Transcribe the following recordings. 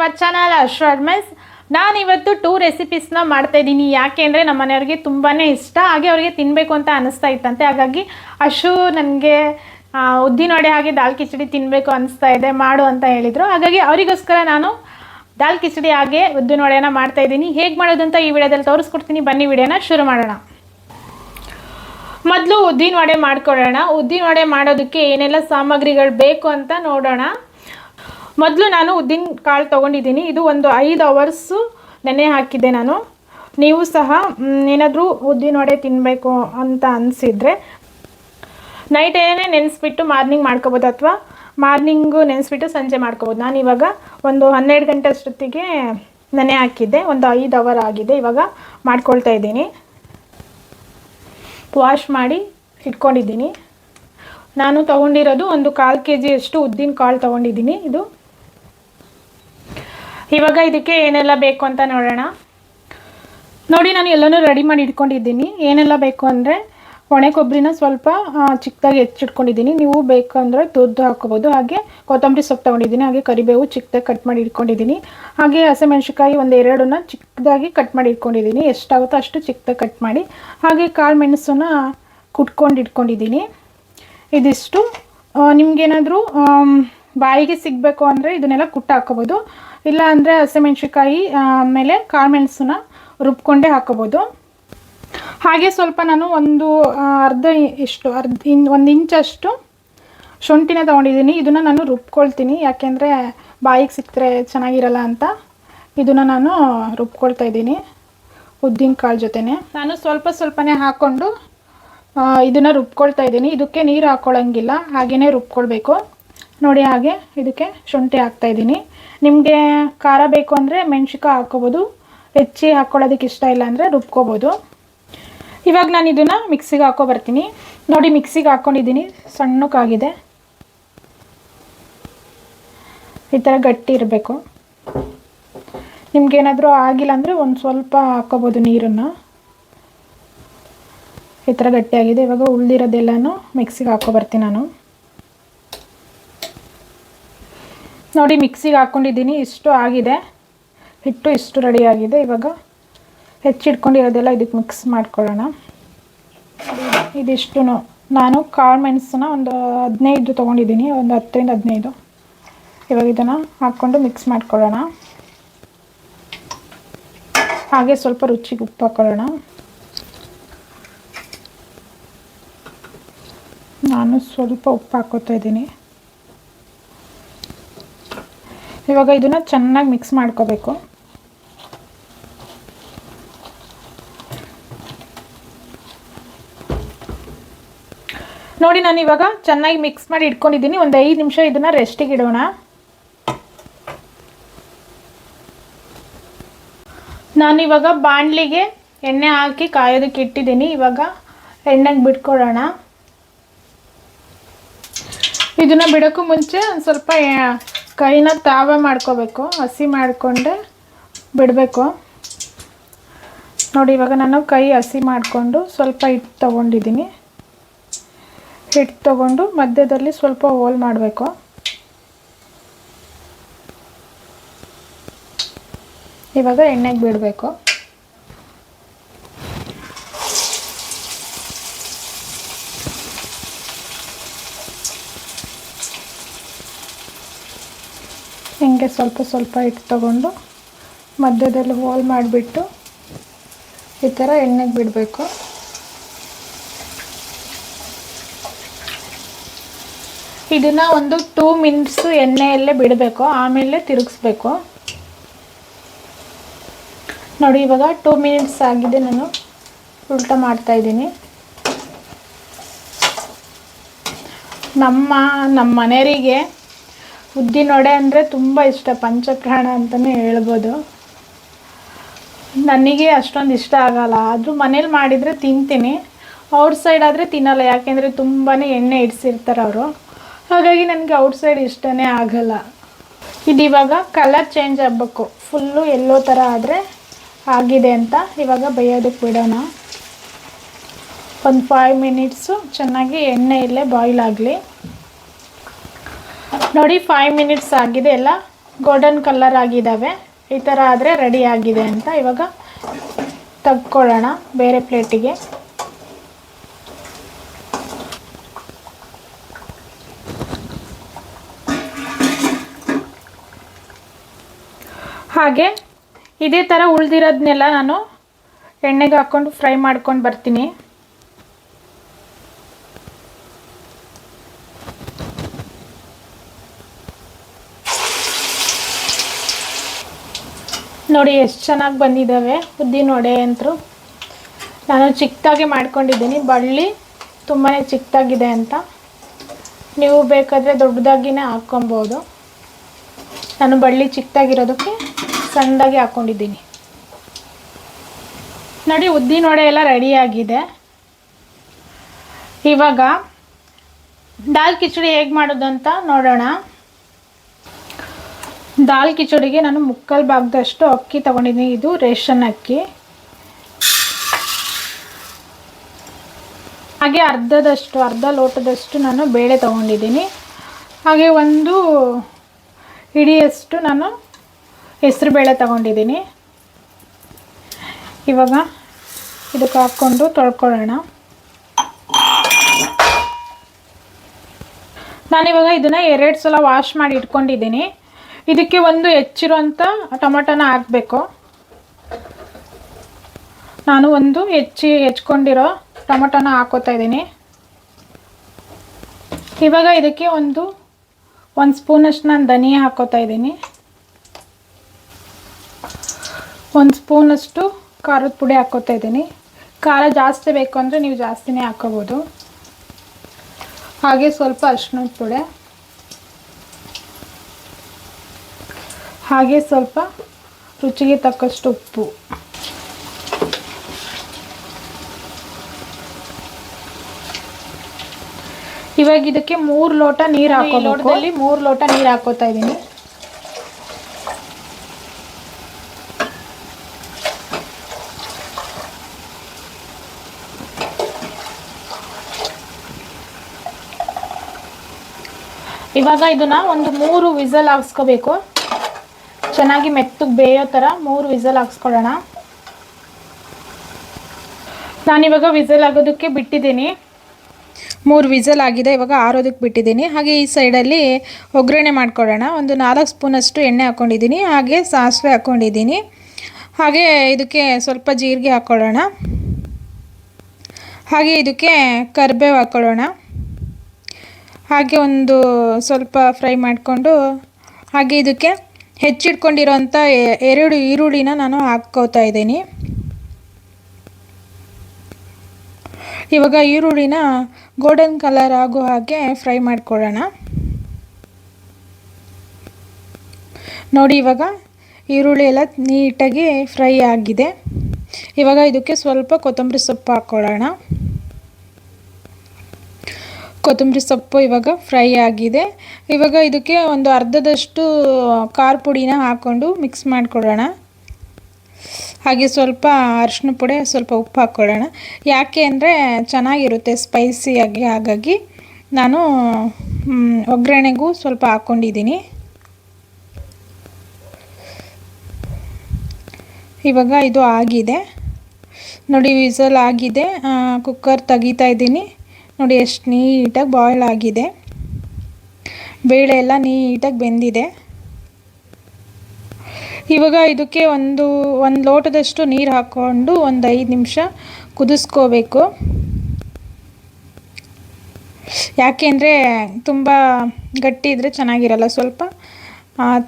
Our channel ಅಶ್ವರ್ಮೆಸ್ ನಾನು ಇವತ್ತು two ರೆಸಿಪೀಸ್ನ ಮಾಡ್ತಾ ಇದ್ದೀನಿ. ಯಾಕೆ ಅಂದರೆ ನಮ್ಮ ಮನೆಯವ್ರಿಗೆ ತುಂಬಾ ಇಷ್ಟ. ಹಾಗೆ ಅವರಿಗೆ ತಿನ್ನಬೇಕು ಅಂತ ಅನಿಸ್ತಾ ಇತ್ತಂತೆ. ಹಾಗಾಗಿ ಅಶು ನನಗೆ ಉದ್ದಿನ ವಡೆ ಹಾಗೆ ದಾಲ್ ಕಿಚಡಿ ತಿನ್ನಬೇಕು ಅನಿಸ್ತಾ ಇದೆ, ಮಾಡು ಅಂತ ಹೇಳಿದರು. ಹಾಗಾಗಿ ಅವರಿಗೋಸ್ಕರ ನಾನು ದಾಲ್ ಕಿಚಡಿ ಹಾಗೆ ಉದ್ದಿನ ವಡೆನ ಮಾಡ್ತಾ ಇದ್ದೀನಿ. ಹೇಗೆ ಮಾಡೋದು ಅಂತ ಈ ವಿಡಿಯೋದಲ್ಲಿ ತೋರಿಸ್ಕೊಡ್ತೀನಿ. ಬನ್ನಿ ವಿಡಿಯೋನ ಶುರು ಮಾಡೋಣ. ಮೊದಲು ಉದ್ದಿನ ವಡೆ ಮಾಡ್ಕೊಳ್ಳೋಣ. ಉದ್ದಿನ ವಡೆ ಮಾಡೋದಕ್ಕೆ ಏನೆಲ್ಲ ಸಾಮಗ್ರಿಗಳು ಬೇಕು ಅಂತ ನೋಡೋಣ. ಮೊದಲು ನಾನು ಉದ್ದಿನ ಕಾಳು ತೊಗೊಂಡಿದ್ದೀನಿ. ಇದು ಒಂದು ಐದು ಅವರ್ಸು ನೆನೆ ಹಾಕಿದ್ದೆ ನಾನು. ನೀವು ಸಹ ಏನಾದರೂ ಉದ್ದಿನ ವಡೆ ತಿನ್ನಬೇಕು ಅಂತ ಅನಿಸಿದರೆ ನೈಟ್ ಏನೇ ನೆನೆಸ್ಬಿಟ್ಟು ಮಾರ್ನಿಂಗ್ ಮಾಡ್ಕೋಬೋದು ಅಥವಾ ಮಾರ್ನಿಂಗು ನೆನೆಸ್ಬಿಟ್ಟು ಸಂಜೆ ಮಾಡ್ಕೋಬೋದು. ನಾನು ಇವಾಗ ಒಂದು ಹನ್ನೆರಡು ಗಂಟೆ ಅಷ್ಟೊತ್ತಿಗೆ ನೆನೆ ಹಾಕಿದ್ದೆ. ಒಂದು ಐದು ಅವರ್ ಆಗಿದೆ ಇವಾಗ ಮಾಡ್ಕೊಳ್ತಾ ಇದ್ದೀನಿ. ವಾಶ್ ಮಾಡಿ ಇಟ್ಕೊಂಡಿದ್ದೀನಿ. ನಾನು ತೊಗೊಂಡಿರೋದು ಒಂದು ಕಾಲು ಕೆ ಜಿಯಷ್ಟು ಉದ್ದಿನ ಕಾಳು ತೊಗೊಂಡಿದ್ದೀನಿ. ಇದು ಇವಾಗ ಇದಕ್ಕೆ ಏನೆಲ್ಲ ಬೇಕು ಅಂತ ನೋಡೋಣ. ನೋಡಿ, ನಾನು ಎಲ್ಲನೂ ರೆಡಿ ಮಾಡಿ ಇಟ್ಕೊಂಡಿದ್ದೀನಿ. ಏನೆಲ್ಲ ಬೇಕು ಅಂದರೆ ಒಣೆ ಕೊಬ್ಬರಿನ ಸ್ವಲ್ಪ ಚಿಕ್ಕದಾಗಿ ಹೆಚ್ಚಿಟ್ಕೊಂಡಿದ್ದೀನಿ. ನೀವು ಬೇಕು ಅಂದರೆ ತುರ್ದು ಹಾಕ್ಕೋಬೋದು. ಹಾಗೆ ಕೊತ್ತಂಬರಿ ಸೊಪ್ಪು ತೊಗೊಂಡಿದ್ದೀನಿ. ಹಾಗೆ ಕರಿಬೇವು ಚಿಕ್ಕದಾಗಿ ಕಟ್ ಮಾಡಿ ಇಟ್ಕೊಂಡಿದ್ದೀನಿ. ಹಾಗೆ ಹಸಿಮೆಣ್ಸಿಕಾಯಿ ಒಂದು ಎರಡನ್ನ ಚಿಕ್ಕದಾಗಿ ಕಟ್ ಮಾಡಿ ಇಟ್ಕೊಂಡಿದ್ದೀನಿ. ಎಷ್ಟಾಗುತ್ತೋ ಅಷ್ಟು ಚಿಕ್ಕದಾಗಿ ಕಟ್ ಮಾಡಿ. ಹಾಗೆ ಕಾಳು ಮೆಣಸನ್ನು ಕುಟ್ಕೊಂಡು ಇಟ್ಕೊಂಡಿದ್ದೀನಿ. ಇದಿಷ್ಟು. ನಿಮಗೇನಾದರೂ ಬಾಯಿಗೆ ಸಿಗಬೇಕು ಅಂದರೆ ಇದನ್ನೆಲ್ಲ ಕುಟ್ಟು ಹಾಕೋಬೋದು ಇಲ್ಲ ಅಂದರೆ ಹಸಿಮೆಣ್ಸಿಕಾಯಿ ಆಮೇಲೆ ಕಾಳು ಮೆಣಸನ್ನ ರುಬ್ಕೊಂಡೇ ಹಾಕೋಬೋದು. ಹಾಗೆ ಸ್ವಲ್ಪ ನಾನು ಒಂದು ಅರ್ಧ ಇಷ್ಟು, ಅರ್ಧ ಇನ್, ಒಂದು ಇಂಚಷ್ಟು ಶುಂಠಿನ ತೊಗೊಂಡಿದ್ದೀನಿ. ಇದನ್ನು ನಾನು ರುಬ್ಕೊಳ್ತೀನಿ. ಯಾಕೆಂದರೆ ಬಾಯಿಗೆ ಸಿಕ್ಕರೆ ಚೆನ್ನಾಗಿರಲ್ಲ ಅಂತ. ಇದನ್ನು ನಾನು ರುಬ್ಕೊಳ್ತಾ ಇದ್ದೀನಿ ಉದ್ದಿನ ಕಾಳು ಜೊತೆನೆ. ನಾನು ಸ್ವಲ್ಪ ಸ್ವಲ್ಪನೇ ಹಾಕ್ಕೊಂಡು ಇದನ್ನು ರುಬ್ಕೊಳ್ತಾ ಇದ್ದೀನಿ. ಇದಕ್ಕೆ ನೀರು ಹಾಕ್ಕೊಳ್ಳೋಂಗಿಲ್ಲ ಹಾಗೆಯೇ ರುಬ್ಕೊಳ್ಬೇಕು. ನೋಡಿ ಹಾಗೆ ಇದಕ್ಕೆ ಶುಂಠಿ ಹಾಕ್ತಾ ಇದ್ದೀನಿ. ನಿಮಗೆ ಖಾರ ಬೇಕು ಅಂದರೆ ಮೆಣ್ಸಿಕಾಯಿ ಹಾಕ್ಕೋಬೋದು. ಹೆಚ್ಚಿ ಹಾಕ್ಕೊಳ್ಳೋದಕ್ಕೆ ಇಷ್ಟ ಇಲ್ಲ ಅಂದರೆ ರುಬ್ಕೋಬೋದು. ಇವಾಗ ನಾನು ಇದನ್ನು ಮಿಕ್ಸಿಗೆ ಹಾಕೋ ಬರ್ತೀನಿ. ನೋಡಿ ಮಿಕ್ಸಿಗೆ ಹಾಕ್ಕೊಂಡಿದ್ದೀನಿ ಸಣ್ಣಕ್ಕಾಗಿದೆ. ಈ ಥರ ಗಟ್ಟಿ ಇರಬೇಕು. ನಿಮಗೇನಾದರೂ ಆಗಿಲ್ಲ ಅಂದರೆ ಒಂದು ಸ್ವಲ್ಪ ಹಾಕ್ಕೋಬೋದು ನೀರನ್ನು. ಈ ಥರ ಗಟ್ಟಿಯಾಗಿದೆ. ಇವಾಗ ಉಳಿದಿರೋದೆಲ್ಲನೂ ಮಿಕ್ಸಿಗೆ ಹಾಕೋ ಬರ್ತೀನಿ ನಾನು. ನೋಡಿ ಮಿಕ್ಸಿಗೆ ಹಾಕ್ಕೊಂಡಿದ್ದೀನಿ ಇಷ್ಟು ಆಗಿದೆ. ಹಿಟ್ಟು ಇಷ್ಟು ರೆಡಿ ಆಗಿದೆ. ಇವಾಗ ಹೆಚ್ಚಿಟ್ಕೊಂಡಿರೋದೆಲ್ಲ ಇದಕ್ಕೆ ಮಿಕ್ಸ್ ಮಾಡ್ಕೊಳ್ಳೋಣ. ಇದಿಷ್ಟು ನಾನು ಕಾಳು ಮೆಣಸನ್ನ ಒಂದು ಹದಿನೈದು ತೊಗೊಂಡಿದ್ದೀನಿ. ಒಂದು ಹತ್ತರಿಂದ ಹದಿನೈದು. ಇವಾಗ ಇದನ್ನು ಹಾಕ್ಕೊಂಡು ಮಿಕ್ಸ್ ಮಾಡ್ಕೊಳ್ಳೋಣ. ಹಾಗೆ ಸ್ವಲ್ಪ ರುಚಿಗೆ ಉಪ್ಪು ಹಾಕ್ಕೊಳ್ಳೋಣ ನಾನು ಸ್ವಲ್ಪ ಉಪ್ಪು ಹಾಕೋತಾ ಇದ್ದೀನಿ. ಇವಾಗ ಇದನ್ನು ಚೆನ್ನಾಗಿ ಮಿಕ್ಸ್ ಮಾಡ್ಕೋಬೇಕು. ನೋಡಿ, ನಾನು ಇವಾಗ ಚೆನ್ನಾಗಿ ಮಿಕ್ಸ್ ಮಾಡಿ ಇಟ್ಕೊಂಡಿದ್ದೀನಿ. ಒಂದು ಐದು ನಿಮಿಷ ಇದನ್ನು ರೆಸ್ಟಿಗೆ ಇಡೋಣ. ನಾನಿವಾಗ ಬಾಣಲಿಗೆ ಎಣ್ಣೆ ಹಾಕಿ ಕಾಯೋದಕ್ಕೆ ಇಟ್ಟಿದ್ದೀನಿ. ಇವಾಗ ಎಣ್ಣೆಗೆ ಬಿಟ್ಕೊಡೋಣ. ಇದನ್ನು ಬಿಡೋಕ್ಕೂ ಮುಂಚೆ ಒಂದು ಸ್ವಲ್ಪ ಕೈನ ತಾವ ಮಾಡ್ಕೋಬೇಕು, ಹಸಿ ಮಾಡಿಕೊಂಡೆ ಬಿಡಬೇಕು. ನೋಡಿ, ಇವಾಗ ನಾನು ಕೈ ಹಸಿ ಮಾಡಿಕೊಂಡು ಸ್ವಲ್ಪ ಹಿಟ್ಟು ತೊಗೊಂಡಿದ್ದೀನಿ. ಹಿಟ್ಟು ತೊಗೊಂಡು ಮಧ್ಯದಲ್ಲಿ ಸ್ವಲ್ಪ ಹೋಲ್ ಮಾಡಬೇಕು. ಇವಾಗ ಎಣ್ಣೆಗೆ ಬಿಡಬೇಕು. ಹಿಂಗೆ ಸ್ವಲ್ಪ ಸ್ವಲ್ಪ ಹಿಟ್ಟು ತೊಗೊಂಡು ಮಧ್ಯದಲ್ಲಿ ಹೋಲ್ ಮಾಡಿಬಿಟ್ಟು ಈ ಥರ ಎಣ್ಣೆಗೆ ಬಿಡಬೇಕು. ಇದನ್ನು ಒಂದು ಟೂ ಮಿನಿಟ್ಸು ಎಣ್ಣೆಯಲ್ಲೇ ಬಿಡಬೇಕು, ಆಮೇಲೆ ತಿರುಗಿಸ್ಬೇಕು. ನೋಡಿ, ಇವಾಗ ಟೂ ಮಿನಿಟ್ಸ್ ಆಗಿದೆ, ನಾನು ಉಲ್ಟ ಮಾಡ್ತಾಯಿದ್ದೀನಿ ನಮ್ಮ ನಮ್ಮ ಮನೆಯವರಿಗೆ ಉದ್ದಿನ ವಡೆ ಅಂದರೆ ತುಂಬ ಇಷ್ಟ, ಪಂಚಪ್ರಾಣ ಅಂತಲೇ ಹೇಳ್ಬೋದು. ನನಗೆ ಅಷ್ಟೊಂದು ಇಷ್ಟ ಆಗಲ್ಲ. ಆದರೂ ಮನೇಲಿ ಮಾಡಿದರೆ ತಿಂತೀನಿ. ಔಟ್ ಸೈಡ್ ಆದರೆ ತಿನ್ನಲ್ಲ, ಯಾಕೆಂದರೆ ತುಂಬಾ ಎಣ್ಣೆ ಇಡ್ಸಿರ್ತಾರೆ ಅವರು. ಹಾಗಾಗಿ ನನಗೆ ಔಟ್ ಸೈಡ್ ಇಷ್ಟನೇ ಆಗಲ್ಲ. ಇದು ಇವಾಗ ಕಲರ್ ಚೇಂಜ್ ಆಗಬೇಕು. ಫುಲ್ಲು ಎಲ್ಲೋ ಥರ ಆದರೆ ಆಗಿದೆ ಅಂತ ಇವಾಗ ಬೇಯೋದಕ್ಕೆ ಬಿಡೋಣ. ಒಂದು ಫೈವ್ ಮಿನಿಟ್ಸು ಚೆನ್ನಾಗಿ ಎಣ್ಣೆಯಲ್ಲೇ ಬಾಯ್ಲ್ ಆಗಲಿ. ನೋಡಿ ಫೈವ್ ಮಿನಿಟ್ಸ್ ಆಗಿದೆ ಎಲ್ಲ. ಗೋಲ್ಡನ್ ಕಲರ್ ಆಗಿದ್ದಾವೆ ಈ ಥರ ಆದರೆ ರೆಡಿ ಆಗಿದೆ ಅಂತ. ಇವಾಗ ತಗ್ಕೊಳ್ಳೋಣ ಬೇರೆ ಪ್ಲೇಟಿಗೆ ಹಾಗೆ ಇದೇ ಥರ ಉಳ್ದಿರೋದನ್ನೆಲ್ಲ ನಾನು ಎಣ್ಣೆಗೆ ಹಾಕ್ಕೊಂಡು ಫ್ರೈ ಮಾಡ್ಕೊಂಡು ಬರ್ತೀನಿ. ನೋಡಿ ಎಷ್ಟು ಚೆನ್ನಾಗಿ ಬಂದಿದ್ದಾವೆ ಉದ್ದಿನ ವಡೆ ಅಂತೂ. ನಾನು ಚಿಕ್ಕದಾಗಿ ಮಾಡ್ಕೊಂಡಿದ್ದೀನಿ. ಬಳ್ಳಿ ತುಂಬಾ ಚಿಕ್ಕದಾಗಿದೆ ಅಂತ. ನೀವು ಬೇಕಾದರೆ ದೊಡ್ಡದಾಗಿನೇ ಹಾಕ್ಕೊಬೋದು. ನಾನು ಬಳ್ಳಿ ಚಿಕ್ಕದಾಗಿರೋದಕ್ಕೆ ಸಣ್ಣದಾಗಿ ಹಾಕ್ಕೊಂಡಿದ್ದೀನಿ. ನೋಡಿ, ಉದ್ದಿನ ವಡೆ ಎಲ್ಲ ರೆಡಿಯಾಗಿದೆ ಇವಾಗ, ದಾಲ್ ಕಿಚಡಿ ಹೇಗೆ ಮಾಡೋದು ಅಂತ ನೋಡೋಣ. ದಾಲ್ ಕಿಚಡಿಗೆ ನಾನು ಮುಕ್ಕಲ್ ಭಾಗದಷ್ಟು ಅಕ್ಕಿ ತಗೊಂಡಿದ್ದೀನಿ. ಇದು ರೇಷನ್ ಅಕ್ಕಿ. ಹಾಗೆ ಅರ್ಧದಷ್ಟು, ಅರ್ಧ ಲೋಟದಷ್ಟು ನಾನು ಬೇಳೆ ತಗೊಂಡಿದ್ದೀನಿ. ಹಾಗೆ ಒಂದು ಹಿಡಿಯಷ್ಟು ನಾನು ಹೆಸರು ಬೇಳೆ ತಗೊಂಡಿದ್ದೀನಿ. ಇವಾಗ ಇದಕ್ಕೆ ಹಾಕ್ಕೊಂಡು ತೊಳ್ಕೊಳ್ಳೋಣ. ನಾನಿವಾಗ ಇದನ್ನು ಎರಡು ಸಲ ವಾಶ್ ಮಾಡಿ ಇಟ್ಕೊಂಡಿದ್ದೀನಿ. ಇದಕ್ಕೆ ಒಂದು ಹೆಚ್ಚಿರುವಂಥ ಟೊಮೆಟೊನ ಹಾಕಬೇಕು. ನಾನು ಒಂದು ಹೆಚ್ಚಿ ಹೆಚ್ಕೊಂಡಿರೋ ಟೊಮೆಟೊನ ಹಾಕೋತಾ ಇದ್ದೀನಿ. ಇವಾಗ ಇದಕ್ಕೆ ಒಂದು ಒಂದು ಸ್ಪೂನಷ್ಟು ನಾನು ಧನಿಯಾ ಹಾಕೋತಾ ಇದ್ದೀನಿ. ಒಂದು ಸ್ಪೂನಷ್ಟು ಖಾರದ ಪುಡಿ ಹಾಕೋತಾ ಇದ್ದೀನಿ. ಖಾರ ಜಾಸ್ತಿ ಬೇಕು ಅಂದರೆ ನೀವು ಜಾಸ್ತಿನೇ ಹಾಕೋಬೋದು. ಹಾಗೆ ಸ್ವಲ್ಪ ಅರಿಶಿಣದ ಪುಡಿ. ಹಾಗೆ ಸ್ವಲ್ಪ ರುಚಿಗೆ ತಕ್ಕಷ್ಟು ಉಪ್ಪು. ಇವಾಗ ಇದಕ್ಕೆ ಮೂರು ಲೋಟ ನೀರು ಹಾಕೋ ಲೋಟದಲ್ಲಿ ಮೂರು ಲೋಟ ನೀರು ಹಾಕೋತಾ ಇದ್ದೀನಿ. ಇವಾಗ ಇದನ್ನ ಒಂದು ಮೂರು ವಿಸಲ್ ಹಾಕ್ಸ್ಕೋಬೇಕು. ಚೆನ್ನಾಗಿ ಮೆತ್ತಗೆ ಬೇಯೋ ಥರ ಮೂರು ವಿಸಲ್ ಹಾಕ್ಸ್ಕೊಳ್ಳೋಣ. ನಾನಿವಾಗ ವಿಸಲ್ ಆಗೋದಕ್ಕೆ ಬಿಟ್ಟಿದ್ದೀನಿ. ಮೂರು ವಿಸಲ್ ಆಗಿದೆ, ಇವಾಗ ಆರೋದಕ್ಕೆ ಬಿಟ್ಟಿದ್ದೀನಿ. ಹಾಗೆ ಈ ಸೈಡಲ್ಲಿ ಒಗ್ಗರಣೆ ಮಾಡ್ಕೊಳ್ಳೋಣ. ಒಂದು ನಾಲ್ಕು ಸ್ಪೂನಷ್ಟು ಎಣ್ಣೆ ಹಾಕ್ಕೊಂಡಿದ್ದೀನಿ, ಹಾಗೆ ಸಾಸಿವೆ ಹಾಕ್ಕೊಂಡಿದ್ದೀನಿ. ಹಾಗೆ ಇದಕ್ಕೆ ಸ್ವಲ್ಪ ಜೀರಿಗೆ ಹಾಕ್ಕೊಳ್ಳೋಣ. ಹಾಗೆ ಇದಕ್ಕೆ ಕರಿಬೇವು ಹಾಕ್ಕೊಳ್ಳೋಣ. ಹಾಗೆ ಒಂದು ಸ್ವಲ್ಪ ಫ್ರೈ ಮಾಡಿಕೊಂಡು, ಹಾಗೆ ಇದಕ್ಕೆ ಹೆಚ್ಚಿಟ್ಕೊಂಡಿರೋಂಥ ಎರಡು ಈರುಳ್ಳಿನ ನಾನು ಹಾಕ್ಕೋತಾ ಇದ್ದೀನಿ. ಇವಾಗ ಈರುಳ್ಳಿನ ಗೋಲ್ಡನ್ ಕಲರ್ ಆಗೋ ಹಾಗೆ ಫ್ರೈ ಮಾಡ್ಕೊಳ್ಳೋಣ. ನೋಡಿ ಇವಾಗ ಈರುಳ್ಳಿ ಎಲ್ಲ ನೀಟಾಗಿ ಫ್ರೈ ಆಗಿದೆ. ಇವಾಗ ಇದಕ್ಕೆ ಸ್ವಲ್ಪ ಕೊತ್ತಂಬರಿ ಸೊಪ್ಪು ಹಾಕ್ಕೊಳ್ಳೋಣ. ಕೊತ್ತಂಬರಿ ಸೊಪ್ಪು ಇವಾಗ ಫ್ರೈ ಆಗಿದೆ. ಇವಾಗ ಇದಕ್ಕೆ ಒಂದು ಅರ್ಧದಷ್ಟು ಖಾರ ಪುಡಿನ ಹಾಕ್ಕೊಂಡು ಮಿಕ್ಸ್ ಮಾಡಿಕೊಡೋಣ ಹಾಗೆ ಸ್ವಲ್ಪ ಅರಿಶಿನ ಪುಡಿ, ಸ್ವಲ್ಪ ಉಪ್ಪು ಹಾಕ್ಕೊಳ್ಳೋಣ ಯಾಕೆ ಅಂದರೆ ಚೆನ್ನಾಗಿರುತ್ತೆ ಸ್ಪೈಸಿಯಾಗಿ ಹಾಗಾಗಿ ನಾನು ಒಗ್ಗರಣೆಗೂ ಸ್ವಲ್ಪ ಹಾಕ್ಕೊಂಡಿದ್ದೀನಿ ಇವಾಗ ಇದು ಆಗಿದೆ. ನೋಡಿ, ವಿಸಲ್ ಆಗಿದೆ. ಕುಕ್ಕರ್ ತೆಗಿತಾ ಇದ್ದೀನಿ. ನೋಡಿ, ಎಷ್ಟು ನೀಟಾಗಿ ಬಾಯ್ಲ್ ಆಗಿದೆ. ಬೇಳೆ ಎಲ್ಲ ನೀಟಾಗಿ ಬೆಂದಿದೆ. ಇವಾಗ ಇದಕ್ಕೆ ಒಂದು ಒಂದು ಲೋಟದಷ್ಟು ನೀರು ಹಾಕ್ಕೊಂಡು ಒಂದು ಐದು ನಿಮಿಷ ಕುದಿಸ್ಕೋಬೇಕು. ಯಾಕೆಂದರೆ ತುಂಬ ಗಟ್ಟಿ ಇದ್ದರೆ ಚೆನ್ನಾಗಿರಲ್ಲ, ಸ್ವಲ್ಪ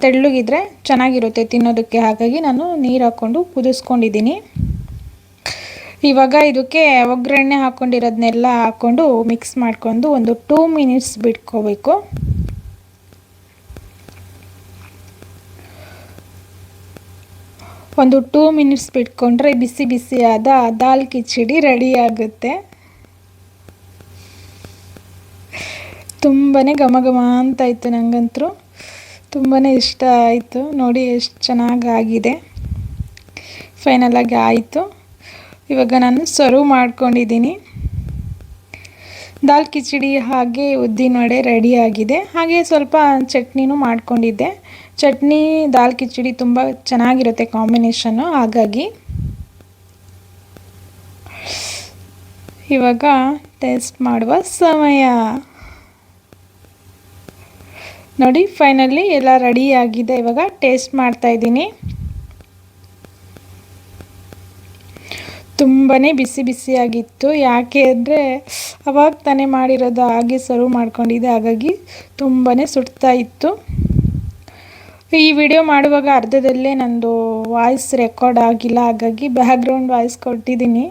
ತೆಳ್ಳಗಿದ್ರೆ ಚೆನ್ನಾಗಿರುತ್ತೆ ತಿನ್ನೋದಕ್ಕೆ. ಹಾಗಾಗಿ ನಾನು ನೀರು ಹಾಕ್ಕೊಂಡು ಕುದಿಸ್ಕೊಂಡಿದ್ದೀನಿ. ಇವಾಗ ಇದಕ್ಕೆ ಒಗ್ಗರಣೆ ಹಾಕ್ಕೊಂಡಿರೋದನ್ನೆಲ್ಲ ಹಾಕ್ಕೊಂಡು ಮಿಕ್ಸ್ ಮಾಡ್ಕೊಂಡು ಒಂದು ಟೂ ಮಿನಿಟ್ಸ್ ಬಿಟ್ಕೋಬೇಕು. ಒಂದು ಟೂ ಮಿನಿಟ್ಸ್ ಬಿಟ್ಕೊಂಡ್ರೆ ಬಿಸಿ ಬಿಸಿಯಾದ ದಾಲ್ ಕಿಚಡಿ ರೆಡಿ ಆಗುತ್ತೆ. ತುಂಬಾ ಘಮ ಘಮ ಅಂತ ಇತ್ತು ನನಗಂತೂ ತುಂಬಾ ಇಷ್ಟ ಆಯಿತು. ನೋಡಿ ಎಷ್ಟು ಚೆನ್ನಾಗಿ ಆಗಿದೆ ಫೈನಲಾಗಿ ಆಯಿತು. ಇವಾಗ ನಾನು ಸರ್ವ್ ಮಾಡ್ಕೊಂಡಿದ್ದೀನಿ. ದಾಲ್ ಕಿಚಡಿ ಹಾಗೆ ಉದ್ದಿನ ವಡೆ ರೆಡಿಯಾಗಿದೆ ಹಾಗೆ ಸ್ವಲ್ಪ ಚಟ್ನಿನೂ ಮಾಡ್ಕೊಂಡಿದ್ದೆ. ಚಟ್ನಿ, ದಾಲ್ ಕಿಚಡಿ ತುಂಬ ಚೆನ್ನಾಗಿರುತ್ತೆ ಕಾಂಬಿನೇಷನ್ನು ಹಾಗಾಗಿ. ಇವಾಗ ಟೇಸ್ಟ್ ಮಾಡುವ ಸಮಯ. ನೋಡಿ ಫೈನಲಿ ಎಲ್ಲ ರೆಡಿ ಆಗಿದೆ. ಇವಾಗ ಟೇಸ್ಟ್ ಮಾಡ್ತಾ ಇದ್ದೀನಿ ತುಂಬಾ ಬಿಸಿ ಬಿಸಿಯಾಗಿತ್ತು. ಯಾಕೆ ಅಂದರೆ ಅವಾಗ ತಾನೇ ಮಾಡಿರೋದು ಹಾಗೆ ಸರ್ವ್ ಮಾಡ್ಕೊಂಡಿದ್ದೆ. ಹಾಗಾಗಿ ತುಂಬಾ ಸುಡ್ತಾ ಇತ್ತು. ಈ ವಿಡಿಯೋ ಮಾಡುವಾಗ ಅರ್ಧದಲ್ಲೇ ನಂದು ವಾಯ್ಸ್ ರೆಕಾರ್ಡ್ ಆಗಿಲ್ಲ. ಹಾಗಾಗಿ ಬ್ಯಾಕ್ಗ್ರೌಂಡ್ ವಾಯ್ಸ್ ಕೊಟ್ಟಿದ್ದೀನಿ.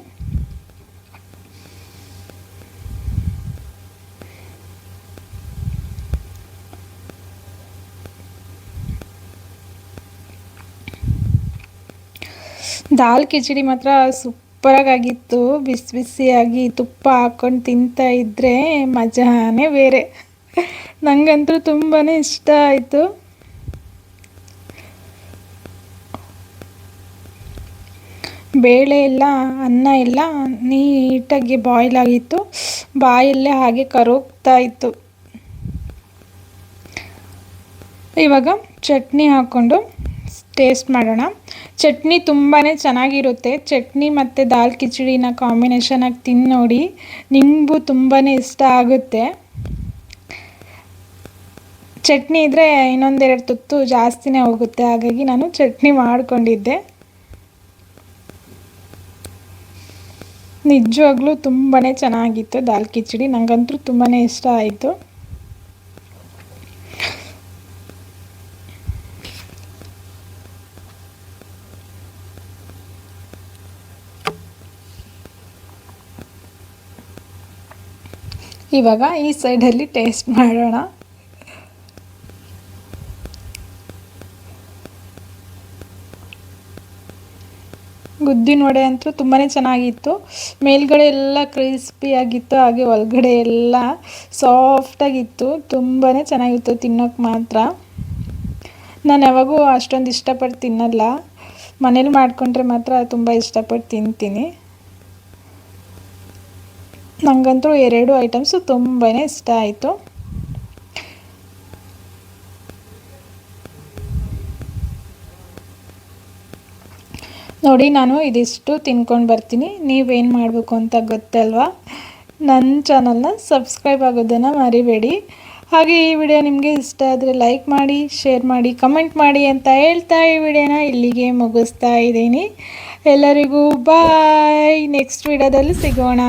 ದಾಲ್, ಕಿಚಡಿ ಮಾತ್ರ ಸೂಪರಾಗಿತ್ತು ಬಿಸಿ ಬಿಸಿಯಾಗಿ ತುಪ್ಪ ಹಾಕ್ಕೊಂಡು ತಿಂತಾ ಇದ್ದರೆ ಮಜಾನೇ ಬೇರೆ. ನನಗಂತೂ ತುಂಬಾ ಇಷ್ಟ ಆಯಿತು. ಬೇಳೆ ಎಲ್ಲ ಅನ್ನ ಎಲ್ಲ ನೀಟಾಗಿ ಬಾಯ್ಲ್ ಆಗಿತ್ತು. ಬಾಯಲ್ಲೇ ಹಾಗೆ ಕರೋಗ್ತಾ ಇತ್ತು. ಇವಾಗ ಚಟ್ನಿ ಹಾಕ್ಕೊಂಡು ಟೇಸ್ಟ್ ಮಾಡೋಣ. ಚಟ್ನಿ ತುಂಬಾ ಚೆನ್ನಾಗಿರುತ್ತೆ. ಚಟ್ನಿ ಮತ್ತು ದಾಲ್ ಕಿಚಡಿನ ಕಾಂಬಿನೇಷನಾಗಿ ತಿಂದು ನೋಡಿ ನಿಮಗೂ ತುಂಬಾ ಇಷ್ಟ ಆಗುತ್ತೆ. ಚಟ್ನಿ ಇದ್ದರೆ ಇನ್ನೊಂದೆರಡು ತುತ್ತು ಜಾಸ್ತಿನೇ ಹೋಗುತ್ತೆ. ಹಾಗಾಗಿ ನಾನು ಚಟ್ನಿ ಮಾಡಿಕೊಂಡಿದ್ದೆ. ನಿಜವಾಗ್ಲೂ ತುಂಬಾ ಚೆನ್ನಾಗಿತ್ತು ದಾಲ್ ಕಿಚಡಿ. ನನಗಂತೂ ತುಂಬಾ ಇಷ್ಟ ಆಯಿತು. ಇವಾಗ ಈ ಸೈಡಲ್ಲಿ ಟೇಸ್ಟ್ ಮಾಡೋಣ. ಗುದ್ದಿನ ವಡೆ ಅಂತೂ ತುಂಬಾ ಚೆನ್ನಾಗಿತ್ತು. ಮೇಲ್ಗಡೆ ಎಲ್ಲ ಕ್ರಿಸ್ಪಿಯಾಗಿತ್ತು ಹಾಗೆ ಒಳಗಡೆ ಎಲ್ಲ ಸಾಫ್ಟಾಗಿತ್ತು ತುಂಬಾ ಚೆನ್ನಾಗಿತ್ತು ತಿನ್ನೋಕೆ ಮಾತ್ರ. ನಾನು ಯಾವಾಗೂ ಅಷ್ಟೊಂದು ಇಷ್ಟಪಟ್ಟು ತಿನ್ನಲ್ಲ. ಮನೇಲಿ ಮಾಡಿಕೊಂಡ್ರೆ ಮಾತ್ರ ತುಂಬ ಇಷ್ಟಪಟ್ಟು ತಿಂತೀನಿ. ನನಗಂತೂ ಎರಡು ಐಟಮ್ಸು ತುಂಬಾ ಇಷ್ಟ ಆಯಿತು. ನೋಡಿ, ನಾನು ಇದಿಷ್ಟು ತಿನ್ಕೊಂಡು ಬರ್ತೀನಿ. ನೀವೇನು ಮಾಡಬೇಕು ಅಂತ ಗೊತ್ತಲ್ವಾ? ನನ್ನ ಚಾನಲ್ನ ಸಬ್ಸ್ಕ್ರೈಬ್ ಆಗೋದನ್ನು ಮರಿಬೇಡಿ. ಹಾಗೆ ಈ ವಿಡಿಯೋ ನಿಮಗೆ ಇಷ್ಟ ಆದರೆ ಲೈಕ್ ಮಾಡಿ, ಶೇರ್ ಮಾಡಿ, ಕಮೆಂಟ್ ಮಾಡಿ ಅಂತ ಹೇಳ್ತಾ ಈ ವಿಡಿಯೋನ ಇಲ್ಲಿಗೆ ಮುಗಿಸ್ತಾ ಇದ್ದೀನಿ. ಎಲ್ಲರಿಗೂ ಬಾಯ್. ನೆಕ್ಸ್ಟ್ ವಿಡಿಯೋದಲ್ಲಿ ಸಿಗೋಣ.